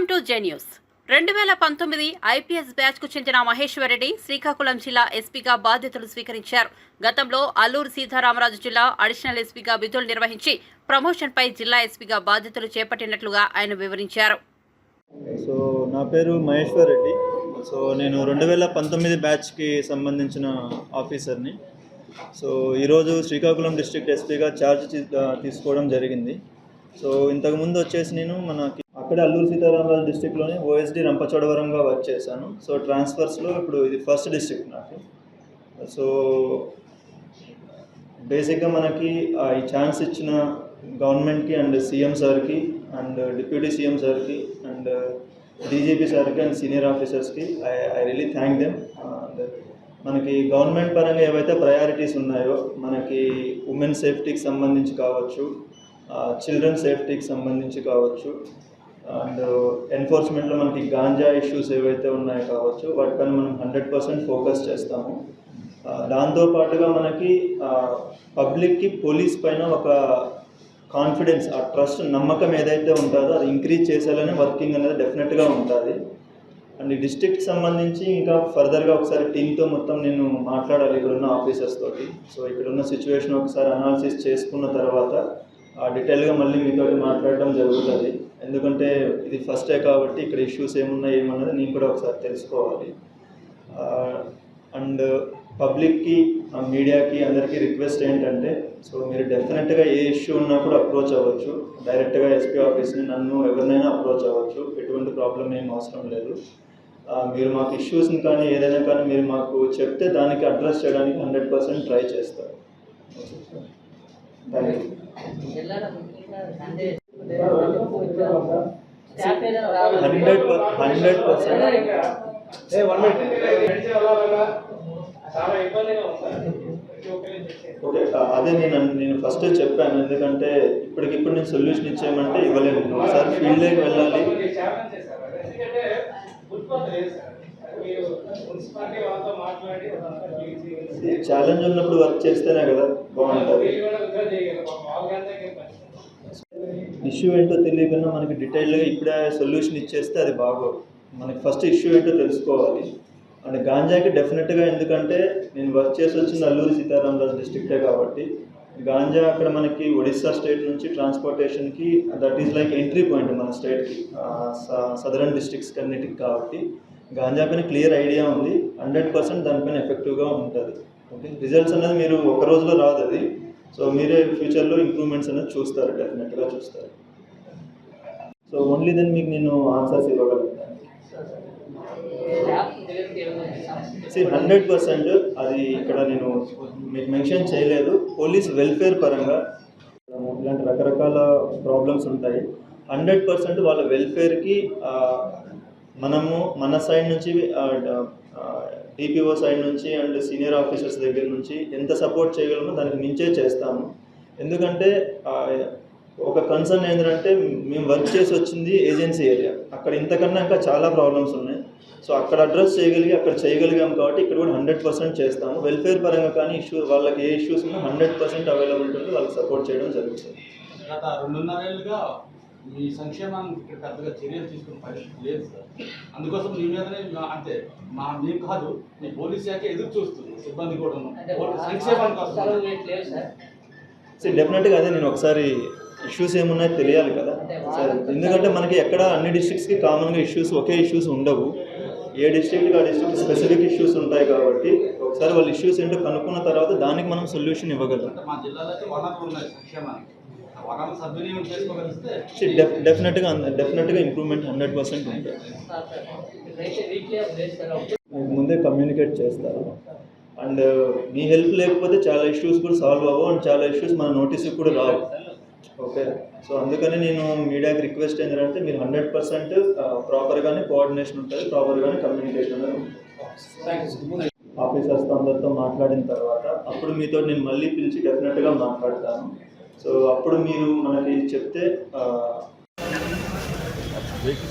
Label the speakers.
Speaker 1: News రెండు వేల పంతొమ్మిది ఐపీఎస్ బ్యాచ్కు చెందిన మహేశ్వరరెడ్డి శ్రీకాకుళం జిల్లా ఎస్పీగా బాధ్యతలు స్వీకరించారు. గతంలో అల్లూరు సీతారామరాజు జిల్లా అడిషనల్ ఎస్పీగా విధులు నిర్వహించి ప్రమోషన్పై జిల్లా ఎస్పీగా బాధ్యతలు చేపట్టినట్లుగా ఆయన వివరించారు.
Speaker 2: సో నా పేరు మహేశ్వర్ రెడ్డి సో నేను రెండు వేల పంతొమ్మిది బ్యాచ్కి సంబంధించిన ఆఫీసర్ని. సో ఈరోజు శ్రీకాకుళం డిస్ట్రిక్ట్ ఎస్పీగా ఛార్జ్ తీసుకోవడం జరిగింది. సో ఇంతకుముందు వచ్చేసి నేను మనకి అక్కడే అల్లూరు సీతారామరాజు డిస్ట్రిక్ట్లోనే ఓఎస్డి రంపచోడవరంగా వర్క్ చేశాను. సో ట్రాన్స్ఫర్స్లో ఇప్పుడు ఇది ఫస్ట్ డిస్టిక్ నాకు. సో బేసిక్గా మనకి ఈ ఛాన్స్ ఇచ్చిన గవర్నమెంట్కి అండ్ సీఎం సార్కి అండ్ డిప్యూటీ సీఎం సార్కి అండ్ డీజీపీ సార్కి and senior ఆఫీసర్స్కి I I really thank them మనకి గవర్నమెంట్ పరంగా ఏవైతే ప్రయారిటీస్ ఉన్నాయో మనకి ఉమెన్ సేఫ్టీకి సంబంధించి కావచ్చు uh, చిల్డ్రన్ సేఫ్టీకి సంబంధించి కావచ్చు అండ్ ఎన్ఫోర్స్మెంట్లో మనకి గాంజా ఇష్యూస్ ఏవైతే ఉన్నాయో కావచ్చు వాటిపైన మనం హండ్రెడ్ పర్సెంట్ ఫోకస్ చేస్తాము. దాంతోపాటుగా దాంతో పాటుగా మనకి పబ్లిక్కి పోలీస్ పైన ఒక కాన్ఫిడెన్స్ ఆ ట్రస్ట్ నమ్మకం ఏదైతే ఉంటుందో అది ఇంక్రీజ్ చేసేలానే వర్కింగ్ అనేది డెఫినెట్గా ఉంటుంది. అండ్ డిస్ట్రిక్ట్ సంబంధించి ఇంకా ఫర్దర్గా ఒకసారి టీంతో మొత్తం నేను మాట్లాడాలి ఇక్కడ ఉన్న ఆఫీసర్స్ తోటి. సో ఇక్కడ ఉన్న సిచ్యువేషన్ ఒకసారి అనాలిసిస్ చేసుకున్న తర్వాత డీటెయిల్గా మళ్ళీ మీతో మాట్లాడడం జరుగుతుంది. ఎందుకంటే ఇది ఫస్టే కాబట్టి ఇక్కడ ఇష్యూస్ ఏమున్నాయి ఏమన్నది నేను కూడా ఒకసారి తెలుసుకోవాలి. అండ్ పబ్లిక్కి మీడియాకి అందరికీ రిక్వెస్ట్ ఏంటంటే సో మీరు డెఫినెట్గా ఏ ఇష్యూ ఉన్నా కూడా అప్రోచ్ అవ్వచ్చు. డైరెక్ట్గా ఎస్పీ ఆఫీస్ని నన్ను ఎవరినైనా అప్రోచ్ అవ్వచ్చు. ఎటువంటి ప్రాబ్లం ఏం అవసరం లేదు. మీరు మాకు ఇష్యూస్ని కానీ ఏదైనా కానీ మీరు మాకు చెప్తే దానికి అడ్రస్ చేయడానికి హండ్రెడ్ పర్సెంట్ ట్రై చేస్తారు thank you hundred hundred percent. Okay అదే నేను నేను ఫస్ట్ చెప్పాను ఎందుకంటే ఇప్పటికిప్పుడు నేను సొల్యూషన్ ఇచ్చేయమంటే ఇవ్వలేను. ఒకసారి వెళ్ళాలి
Speaker 3: అదంతా క్లీన్ చేయాలి
Speaker 2: ఛాలెంజ్ ఉన్నప్పుడు వర్క్ చేస్తేనే కదా బాగుంటుంది
Speaker 3: వీళ్ళు కూడా ఉద్యోగం చేయగలరు వాళ్ళకంటే పని
Speaker 2: ఇష్యూ ఏంటో తెలియకుండా మనకి డీటెయిల్గా ఇప్పుడే సొల్యూషన్ ఇచ్చేస్తే అది బాగోదు మనకి ఫస్ట్ ఇష్యూ ఏంటో తెలుసుకోవాలి. అండ్ గాంజాకి డెఫినెట్గా ఎందుకంటే నేను వర్క్ చేసి వచ్చింది అల్లూరి సీతారామరాజు డిస్ట్రిక్టే కాబట్టి గాంజా అక్కడ మనకి ఒడిస్సా స్టేట్ నుంచి ట్రాన్స్పోర్టేషన్కి that is like entry point మన స్టేట్కి సదరన్ డిస్ట్రిక్ట్స్ అన్నిటికి కాబట్టి గాంజా పైన క్లియర్ ఐడియా ఉంది. హండ్రెడ్ పర్సెంట్ దానిపైన ఎఫెక్టివ్గా ఉంటుంది. ఓకే రిజల్ట్స్ అనేది మీరు ఒక రోజులో రాదు అది. సో మీరే ఫ్యూచర్లో ఇంప్రూవ్మెంట్స్ అనేది చూస్తారు డెఫినెట్గా చూస్తారు. సో ఓన్లీ దెన్ మీకు నేను ఆన్సర్స్ ఇవ్వగలుగుతాను. హండ్రెడ్ పర్సెంట్ అది ఇక్కడ నేను మీకు మెన్షన్ చేయలేదు. పోలీస్ వెల్ఫేర్ పరంగా ఇలాంటి రకరకాల ప్రాబ్లమ్స్ ఉంటాయి. హండ్రెడ్ పర్సెంట్ వాళ్ళ వెల్ఫేర్కి మనము మన సైడ్ నుంచి డిపిఓ సైడ్ నుంచి అండ్ సీనియర్ ఆఫీసర్స్ దగ్గర నుంచి ఎంత సపోర్ట్ చేయగలమో దానికి మించే చేస్తాము. ఎందుకంటే ఒక కన్సర్న్ ఏంటంటే మేము వర్క్ చేసి వచ్చింది ఏజెన్సీ ఏరియా అక్కడ ఇంతకన్నా ఇంకా చాలా ప్రాబ్లమ్స్ ఉన్నాయి. సో అక్కడ అడ్రస్ చేయగలిగి అక్కడ చేయగలిగాం కాబట్టి ఇక్కడ కూడా హండ్రెడ్ పర్సెంట్ చేస్తాము. వెల్ఫేర్ పరంగా కానీ ఇష్యూ వాళ్ళకి ఏ ఇష్యూస్ ఉన్నా హండ్రెడ్ పర్సెంట్ అవైలబిలిటీ ఉంటే వాళ్ళకి సపోర్ట్ చేయడం జరుగుతుంది.
Speaker 4: గత రెండున్నరేళ్ళుగా మీ సంక్షేమానికి ఇక్కడ పెద్దగా చర్యలు తీసుకునే పరిస్థితి లేదు సార్. అందుకోసం మీ మీదనే మా- అంటే మా మేము కాదు మీ పోలీస్ శాఖ ఎదురు చూస్తుంది సిబ్బంది కూడా సంక్షేమం కోసం.
Speaker 2: సో డెఫినెట్గా అదే నేను ఒకసారి ఇష్యూస్ ఏమున్నాయో తెలియాలి కదా. సరే ఎందుకంటే మనకి ఎక్కడ అన్ని డిస్ట్రిక్ట్స్కి కామన్గా ఇష్యూస్ ఒకే ఇష్యూస్ ఉండవు. ఏ డిస్ట్రిక్ట్కి ఆ డిస్ట్రిక్ట్ స్పెసిఫిక్ ఇష్యూస్ ఉంటాయి కాబట్టి ఒకసారి వాళ్ళ ఇష్యూస్ ఏంటో కనుక్కున్న తర్వాత దానికి మనం సొల్యూషన్ ఇవ్వగలం.
Speaker 4: మా జిల్లాలో అయితే వనరులు ఉన్నాయి సంక్షేమానికి.
Speaker 2: డెఫినెట్గా డెఫినెట్గా ఇంప్రూవ్మెంట్ హండ్రెడ్ పర్సెంట్ ఉంటుంది ముందే కమ్యూనికేట్ చేస్తారు. అండ్ మీ హెల్ప్ లేకపోతే చాలా ఇష్యూస్ కూడా సాల్వ్ అవ్వవు అండ్ చాలా ఇష్యూస్ మన నోటీస్కి కూడా రావు. ఓకే సో అందుకని నేను మీడియాకి రిక్వెస్ట్ ఏంటంటే మీరు హండ్రెడ్ పర్సెంట్ ప్రాపర్గానే కోఆర్డినేషన్ ఉంటుంది ప్రాపర్గానే కమ్యూనికేషన్ ఆఫీసర్స్తో అందరితో మాట్లాడిన తర్వాత అప్పుడు మీతో నేను మళ్ళీ పిలిచి డెఫినెట్గా మాట్లాడతాను. సో అప్పుడు మీరు మనకి చెప్తే వెహికల్